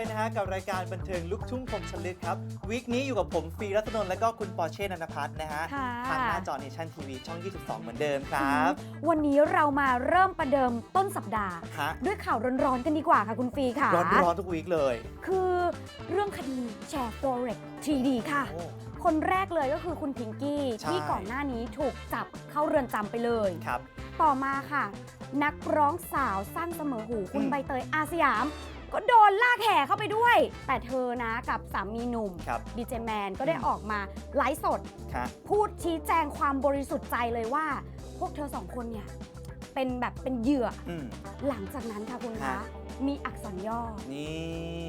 ยนะฮะกับรายการบันเทิงลุกทุ่งคมชลึกครับวีคนี้อยู่กับผมฟรีรัตนนท์และก็คุณปอร์เช่นันทพัฒน์นะฮะค่ะทางหน้าจอเนชั่นทีวีช่อง 22 เหมือนเดิมครับวันนี้เรามาเริ่มประเดิมต้นสัปดาห์ ฮะด้วยข่าวร้อนๆกันดีกว่าค่ะคุณฟีค่ะ ร้อนร้อนๆทุกวีคเลยคือเรื่องคดีแชร์ forex 3D ค่ะ โอ้ คนแรกเลยก็คือคุณพิงกี้ใช่ ที่ก่อนหน้านี้ถูกจับเข้าเรือนจำไปเลย ครับ ต่อมาค่ะ นักร้องสาวสั้นเสมอหูคุณอืม ใบเตยอาสยาม ก็โดนลากแห่เข้าไปด้วย แต่เธอนะกับสามีหนุ่มครับ ดีเจแมนก็ได้อืมออกมาไลฟ์สด ค่ะ พูดชี้แจงความบริสุทธิ์ใจเลยว่า พวกเธอสองคนเนี่ย เป็นแบบเป็นเหยื่อ อืม หลังจากนั้นค่ะคุณฮะคะมีอักษรย่อ นี่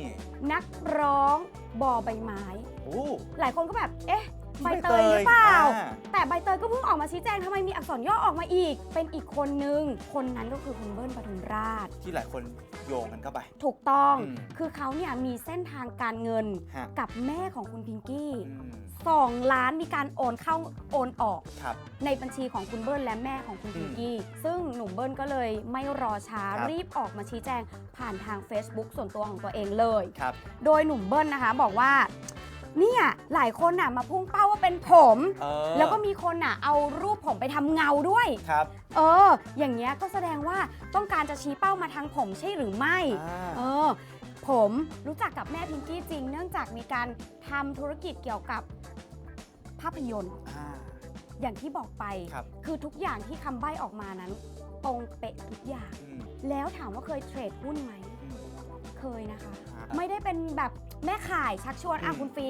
นักร้องบอใบไม้ โอ้หลายคนก็แบบ เอ๊ะ ใบใบเตเตยยหรือเปล่า อ่าแต่ใบเตยก็เพิ่งออกมาชี้แจงทำไมมีอักษรย่อออกมาอีก เป็นอีกคนนึง คนนั้นก็คือคุณเบิ้ลปทุมราช ที่หลายคน โยงกันเข้าไป ถูกต้อง อืมคือเขาเนี่ยมีเส้นทางการเงินฮะ กับแม่ของคุณพิงกี้อืมสองล้านมีการโอนเข้าโอนออก ครับ ในบัญชีของคุณเบิ้ลและแม่ของคุณอืมพิงกี้ ซึ่งหนุ่มเบิ้ลก็เลยไม่รอช้าครับ รีบออกมาชี้แจงผ่านทาง Facebook ส่วนตัวของตัวเองเลย ครับ โดยหนุ่มเบิ้ลนะคะบอกว่า เนี่ยหลายคนน่ะมาพุ่งเป้าว่าเป็นผม เออแล้วก็มีคนน่ะเอารูปผมไปทำเงาด้วย ครับเออ อย่างเงี้ยก็แสดงว่าต้องการจะชี้เป้ามาทางผมใช่หรือไม่ อ่า เออ ผมรู้จักกับแม่พิงกี้จริง เนื่องจากมีการทำธุรกิจเกี่ยวกับภาพยนตร์อ่า อย่างที่บอกไปครับคือทุกอย่างที่คำใบ้ออกมานั้น ตรงเป๊ะทุกอย่าง อืมแล้วถามว่าเคยเทรดหุ้นไหม อืมเคยนะคะ อ่า ไม่ได้เป็นแบบ แม่ขายชักชวนอะอืมคุณฟรี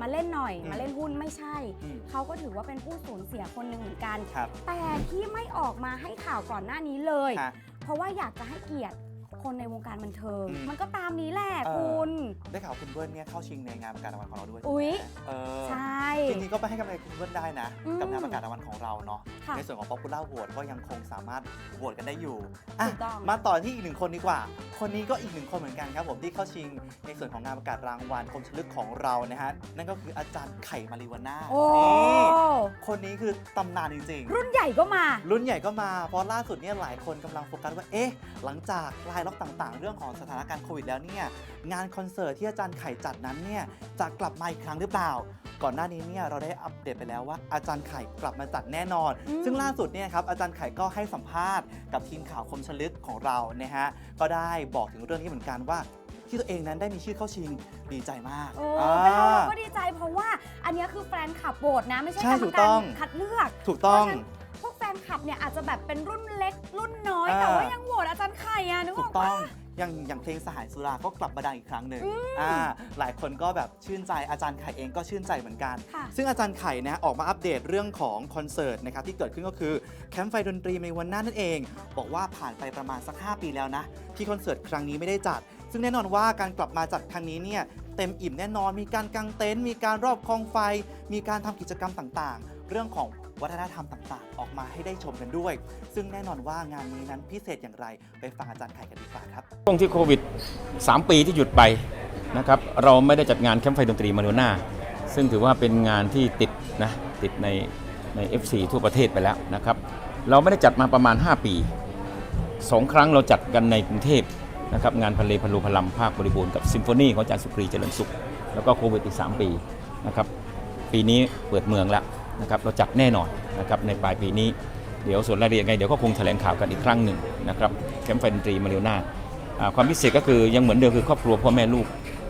มาเล่นหน่อยอืมมาเล่นหุ้นไม่ใช่อืมเขาก็ถือว่าเป็นผู้สูญเสียคนหนึ่งเหมือนกันครับแต่ที่ไม่ออกมาให้ข่าวก่อนหน้านี้เลยฮะเพราะว่าอยากจะให้เกียรติ คนในวงการบันเทิง อืม มันก็ตามนี้แหละเออคุณ ได้ข่าวคุณเบิ้ลเนี่ยเข้าชิงในงานประกาศรางวัลของเราด้วยอุ๊ยเออใช่ จริงๆก็ไปให้กำลังใจคุณเบิ้ลได้นะ อืมกับงานประกาศรางวัลของเราเนาะค่ะในส่วนของ Popular Vote ก็ยังคงสามารถโหวตกันได้อยู่อะถูกต้อง มาต่อที่อีกหนึ่งคนดีกว่า คนนี้ก็อีกหนึ่งคนเหมือนกันครับผมที่เข้าชิงในส่วนของงานประกาศรางวัลคมชลึกของเรานะฮะนั่นก็คืออาจารย์ไข่มาริวาน่าโอ้ นี่คนนี้คือตำนานจริงรุ่นใหญ่ก็มาๆรุ่นใหญ่ก็มา เพราะล่าสุดเนี่ยหลายคนกำลังโฟกัสว่า เอ๊ะ หลังจากคลายล็อกต่างๆ เรื่องของสถานการณ์โควิดแล้วเนี่ยงานคอนเสิร์ตที่อาจารย์ไข่จัดนั้นเนี่ยจะกลับมาอีกครั้งหรือเปล่า ก่อนหน้านี้เนี่ยเราได้อัปเดตไปแล้วว่าอาจารย์ไข่กลับมาจัดแน่นอนอืมซึ่งล่าสุดเนี่ยครับอาจารย์ไข่ก็ให้สัมภาษณ์กับทีมข่าวคมชลึกของเรานะฮะก็ได้บอกถึงเรื่องนี้เหมือนกันว่าที่ตัวเองนั้นได้มีชื่อเข้าชิงดีใจมากโอ้อ่าเป็นเราเราก็ดีใจเพราะว่าอันเนี้ยคือแฟนคลับโบสนะ ไม่ใช่ใช่กรรถูมกกาต้รองคัดเลือก ถูกต้อง ลับเนี่ยอาจจะแบบเป็นรุ่นเล็ก รุ่นน้อยอ่าแต่ว่ายังโหวตอาจารย์ไข่อะนึกอถูอกกปะ ต้องอย่างอย่างเพลงสหายสุราก็กลับมาดังอีกครั้งหนึ่งอ่าหลายคนก็แบบชื่นใจอาจารย์ไข่เองก็ชื่นใจเหมือนกัน ค่ะ ซึ่งอาจารย์ไข่นะออกมาอัปเดตเรื่องของคอนเสิร์ตนะครับที่เกิดขึ้นก็คือแคมป์ไฟดนตรีในวันหน้านั่นเอง บอกว่าผ่านไปประมาณสัก 5 ปีแล้วนะ ที่คอนเสิร์ตครั้งนี้ไม่ได้จัด ซึ่งแน่นอนว่าการกลับมาจัดครั้งนี้เนี่ยเต็มอิ่มแน่นอน มีการกางเต็นท์ มีการรอบคองไฟ มีการทำกิจกรรมต่างๆ เรื่องของวัฒนธรรมต่างๆ ออกมาให้ได้ชมกันด้วย ซึ่งแน่นอนว่างานนี้นั้นพิเศษอย่างไร ไปฟังอาจารย์ไข่กันดีกว่าครับ ช่วงที่โควิด 3 ปีที่หยุดไปนะครับ เราไม่ได้จัดงานแคมป์ไฟดนตรีมาโดน่าซึ่งถือว่าเป็นงานที่ติดนะติดในใน F4 ทั่วประเทศไปแล้วนะครับ เราไม่ได้จัดมาประมาณ 5 ปีสองครั้งเราจัดกันในกรุงเทพ นะครับงานพันเลพลูพลัมภาคบริบูรณ์กับซิมโฟนีของอาจารย์สุกรีเจริญสุข แล้วก็โควิดอีก 3 ปีนะครับปีนี้เปิดเมืองแล้วนะครับเราจัดแน่นอนนะครับในปลายปีนี้เดี๋ยวส่วนรายละเอียดไงเดี๋ยวก็คงแถลงข่าวกันอีกครั้งหนึ่งนะครับแคมป์ไฟดนตรีมาเรียวนาอ่าความพิเศษก็คือยังเหมือนเดิมคือครอบครัวพ่อแม่ลูก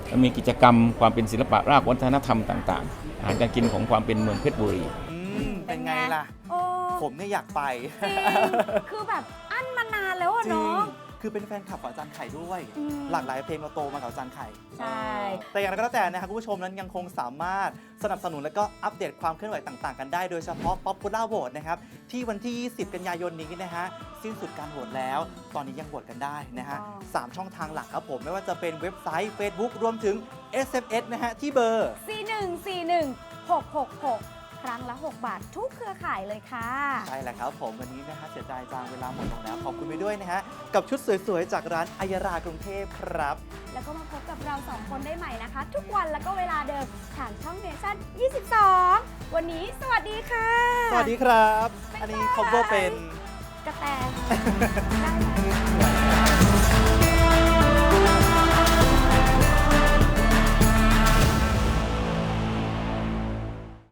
แล้วมีกิจกรรมความเป็นศิลปะรากวัฒนธรรมต่างๆ อาหารการกินของความเป็นเมืองเพชรบุรีอืมเป็นไงล่ะ โอ้ผมเนี่ยอยากไป จริงคือแบบอั้นมานานแล้วอะจริงเนาะ คือเป็นแฟนคลับของอาจารย์ไข่ด้วย อืม หลากหลายเพลงเราโตมากับอาจารย์ไข่ ใช่ แต่อย่างไรก็แล้วแต่นะครับคุณผู้ชมนั้นยังคงสามารถสนับสนุนและก็อัปเดตความเคลื่อนไหวต่างๆ กันได้โดยเฉพาะ Popular Vote นะครับ ที่วันที่ 20 กันยายนนี้นะฮะสิ้นสุดการโหวตแล้ว ตอนนี้ยังโหวตกันได้นะฮะสามช่องทางหลักครับผม ไม่ว่าจะเป็นเว็บไซต์ Facebook รวมถึง SMS นะฮะที่เบอร์41 41 666 ครั้งละ 6 บาท ทุกเครือข่ายเลยค่ะ ใช่แล้วครับผมวันนี้นะฮะเสียดายจังเวลาหมดลงแล้วขอบคุณไปด้วยนะฮะกับชุดสวยๆ จากร้านอัยรากรุงเทพครับ แล้วก็มาพบกับเราสองคนได้ใหม่นะคะ ทุกวันแล้วก็เวลาเดิมทางช่องเนชั่น 22 วันนี้สวัสดีค่ะ สวัสดีครับบ๊ายบายอันนี้ cover เป็นกระแตได้ไหม